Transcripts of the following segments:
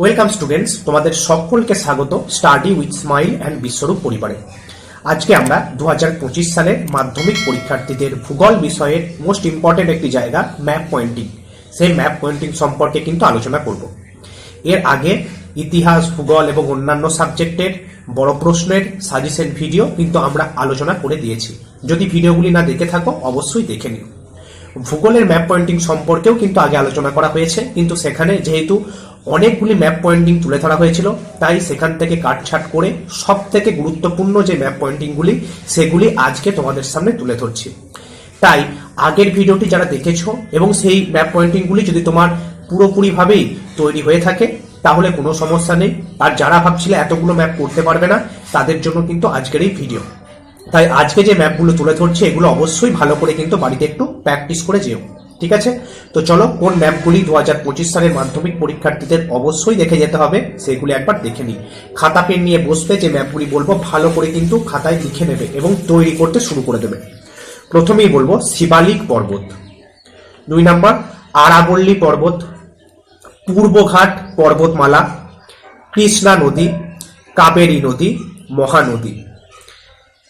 Welcome students তোমাদের সকলকে স্বাগত study with smile and Biswarup পরিবারে। আজকে আমরা দু হাজার পঁচিশ সালের মাধ্যমিক পরীক্ষার্থীদের ভূগোল বিষয়ের মোস্ট ইম্পর্টেন্ট একটি জায়গা ম্যাপ পয়েন্টিং সেই ম্যাপ পয়েন্টিং সম্পর্কে কিন্তু আলোচনা করব। এর আগে ইতিহাস, ভূগোল এবং অন্যান্য সাবজেক্টের বড় প্রশ্নের সাজেশন ভিডিও কিন্তু আমরা আলোচনা করে দিয়েছি। যদি ভিডিওগুলি না দেখে থাকো, অবশ্যই দেখে নিও। ভূগোলের ম্যাপ পয়েন্টিং সম্পর্কেও কিন্তু আগে আলোচনা করা হয়েছে, কিন্তু সেখানে যেহেতু অনেকগুলি ম্যাপ পয়েন্টিং তুলে ধরা হয়েছিল। তাই সেখান থেকে কাটছাট করে সব থেকে গুরুত্বপূর্ণ যে ম্যাপ পয়েন্টিংগুলি সেগুলি আজকে তোমাদের সামনে তুলে ধরছি। তাই আগের ভিডিওটি যারা দেখেছ এবং সেই ম্যাপ পয়েন্টিংগুলি যদি তোমার পুরোপুরিভাবেই তৈরি হয়ে থাকে, তাহলে কোনো সমস্যা নেই। আর যারা ভাবছিলে এতগুলো ম্যাপ করতে পারবে না, তাদের জন্য কিন্তু আজকের এই ভিডিও তাই আজকে যে ম্যাপগুলো তুলে ধরছি, এগুলো অবশ্যই ভালো করে কিন্তু বাড়িতে একটু প্র্যাকটিস করে যেও। ঠিক আছে? তো চলো, কোন ম্যাপগুলি দু হাজার পঁচিশ সালের মাধ্যমিক পরীক্ষার্থীদের অবশ্যই দেখে যেতে হবে সেগুলি একবার দেখে নিই। খাতা, পেন নিয়ে বসবে যে ম্যাপগুলি বলব, ভালো করে কিন্তু খাতায় লিখে নেবে এবং তৈরি করতে শুরু করে দেবে। প্রথমেই বলব, শিবালিক পর্বত। দুই নাম্বার, আরাবল্লী পর্বত। পূর্বঘাট পর্বতমালা। কৃষ্ণা নদী, কাবেরী নদী, মহানদী।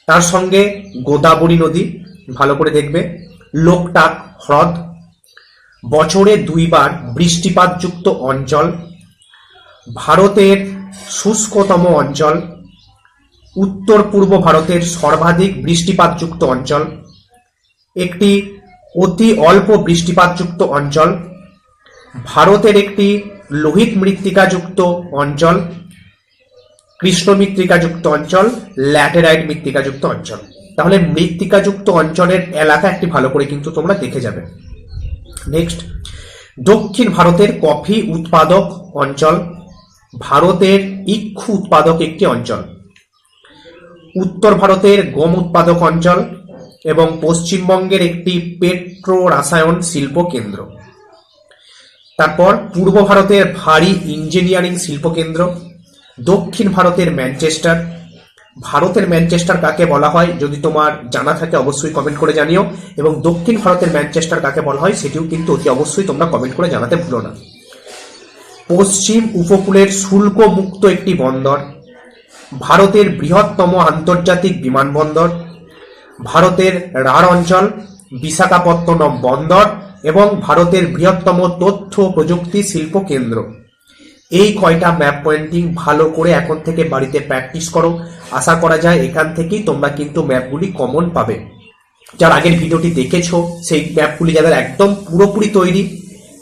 তার সঙ্গে গোদাবরী নদী, ভালো করে দেখবে। লোকটাক হ্রদ। বছরে দুইবার বৃষ্টিপাতযুক্ত অঞ্চল, ভারতের শুষ্কতম অঞ্চল উত্তর পূর্ব ভারতের সর্বাধিক বৃষ্টিপাতযুক্ত অঞ্চল, একটি অতি অল্প বৃষ্টিপাতযুক্ত অঞ্চল, ভারতের একটি লোহিত মৃত্তিকাযুক্ত অঞ্চল কৃষ্ণ মৃত্তিকাযুক্ত অঞ্চল, ল্যাটেরাইট মৃত্তিকাযুক্ত অঞ্চল। তাহলে মৃত্তিকাযুক্ত অঞ্চলের এলাকা একটি ভালো করে কিন্তু তোমরা দেখে যাবে। নেক্সট দক্ষিণ ভারতের কফি উৎপাদক অঞ্চল, ভারতের ইক্ষু উৎপাদক একটি অঞ্চল। উত্তর ভারতের গম উৎপাদক অঞ্চল এবং পশ্চিমবঙ্গের একটি পেট্রো রাসায়ন শিল্প কেন্দ্র। তারপর পূর্ব ভারতের ভারী ইঞ্জিনিয়ারিং শিল্প কেন্দ্র, দক্ষিণ ভারতের ম্যানচেস্টার ভারতের ম্যানচেস্টার কাকে বলা হয়, যদি তোমার জানা থাকে অবশ্যই কমেন্ট করে জানিও, এবং দক্ষিণ ভারতের ম্যানচেস্টার কাকে বলা হয় সেটিও কিন্তু অতি অবশ্যই তোমরা কমেন্ট করে জানাতে ভুলো না। পশ্চিম উপকূলের শুল্ক মুক্ত একটি বন্দর, ভারতের বৃহত্তম আন্তর্জাতিক বিমানবন্দর, ভারতের রাঢ় অঞ্চল, বিশাখাপত্তনম বন্দর, এবং ভারতের বৃহত্তম তথ্য প্রযুক্তি শিল্প কেন্দ্র। এই কয়টা ম্যাপ পয়েন্টিং ভালো করে এখন থেকে বাড়িতে প্র্যাকটিস করো। আশা করা যায় এখান থেকেই তোমরা কিন্তু ম্যাপগুলি কমন পাবে। যার আগের ভিডিওটি দেখেছ, সেই ম্যাপগুলি যাদের একদম পুরোপুরি তৈরি,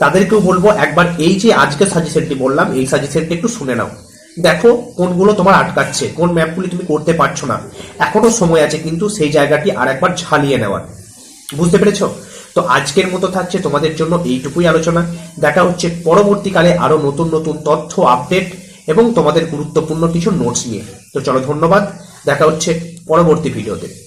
তাদেরকেও বলব একবার এই যে আজকে সাজেশনটি বললাম, এই সাজেশনটি একটু শুনে নাও। দেখো কোনগুলো তোমার আটকাচ্ছে, কোন ম্যাপগুলি তুমি করতে পারছ না। এখনও সময় আছে কিন্তু সেই জায়গাটি আর একবার ঝালিয়ে নেওয়ার। বুঝতে পেরেছ? তো আজকের মতো থাকছে তোমাদের জন্য এইটুকুই আলোচনা। দেখা হচ্ছে পরবর্তীকালে আরও নতুন নতুন তথ্য আপডেট এবং তোমাদের গুরুত্বপূর্ণ কিছু নোটস নিয়ে। তো চলো ধন্যবাদ। দেখা হচ্ছে পরবর্তী ভিডিওতে